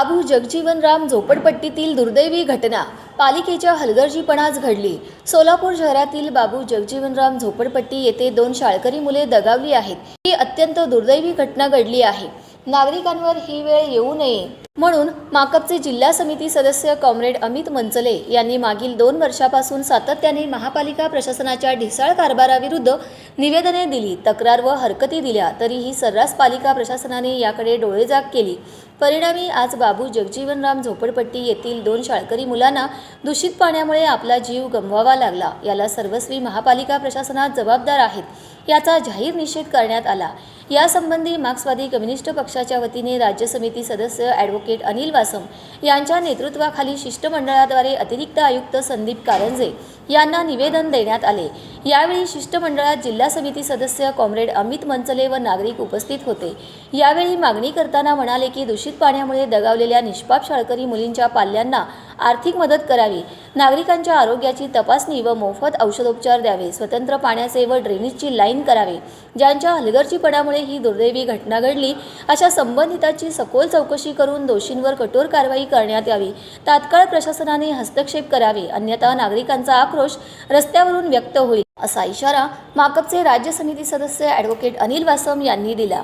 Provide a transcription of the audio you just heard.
बाबू जगजीवनराम झोपडपट्टीतील दुर्दैवी घटना पालिकेच्या हलगर्जीपणाच घडली. सोलापूर शहरातील बाबू जगजीवनराम झोपडपट्टी येथे दोन शाळकरी मुले दगावली आहेत. ही अत्यंत दुर्दैवी घटना घडली आहे. नागरिकांवर ही वेळ येऊ नये. म्हणून माकपचे जिल्हा समिती सदस्य कॉम्रेड अमित मंचले यांनी मागील दोन वर्षापासून सातत्याने महापालिका प्रशासनाच्या ढिसाळ कारभाराविरुद्ध निवेदने दिली तक्रार व हरकती दिल्या तरीही सर्रास पालिका प्रशासनाने याकडे डोळेजाग केली. परिणामी आज बाबू जगजीवनराम झोपडपट्टी येथील दोन शाळकरी मुलांना दूषित पाण्यामुळे आपला जीव गमवावा लागला. याला सर्वस्वी महापालिका प्रशासनात जबाबदार आहेत याचा जाहीर निषेध करण्यात आला. यासंबंधी मार्क्सवादी कम्युनिस्ट पक्षाच्या वतीने राज्य समिती सदस्य ॲडव्होकेट अनिल वासम यांच्या नेतृत्वाखाली शिष्टमंडळाद्वारे अतिरिक्त आयुक्त संदीप कारंजे यांना निवेदन देण्यात आले. यावेळी शिष्टमंडळात जिल्हा समिती सदस्य कॉम्रेड अमित मंचले व नागरिक उपस्थित होते. यावेळी मागणी करताना म्हणाले की दूषित पाण्यामुळे दगावलेल्या निष्पाप शाळकरी मुलींच्या पाल्यांना आर्थिक मदत करावी. नागरिकांच्या आरोग्याची तपासणी व मोफत औषधोपचार द्यावे. स्वतंत्र पाण्याचे व ड्रेनेजची लाईन करावे. ज्यांच्या हलगर्जीपणामुळे ही दुर्दैवी घटना घडली अशा संबंधिताची सखोल चौकशी करून दोषींवर कठोर कारवाई करण्यात यावी. तात्काळ प्रशासनाने हस्तक्षेप करावे. अन्यथा नागरिकांचा आक्रोश रस्त्यावरून व्यक्त होईल असा इशारा माकपचे राज्य समिती सदस्य ॲडव्होकेट अनिल वासम यांनी दिला.